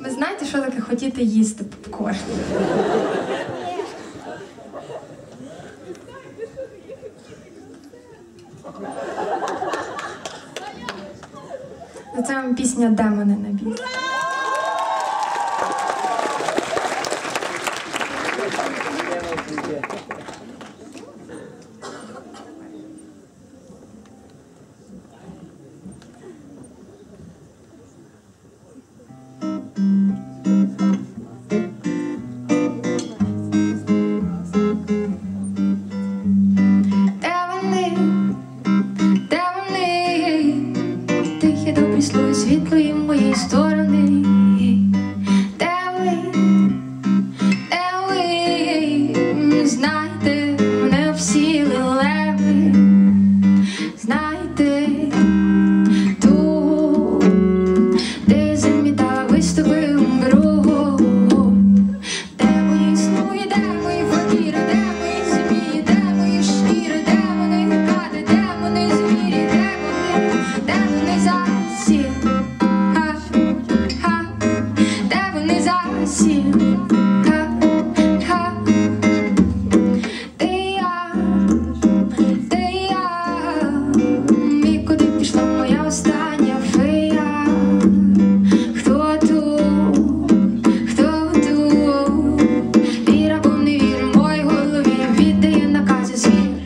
Ви знаєте, що таке хотіти їсти попкорн? Це вам пісня демони на біс. танці, хто тут, хто тут, віра, бо не вір, в мой голові віддає накази звір.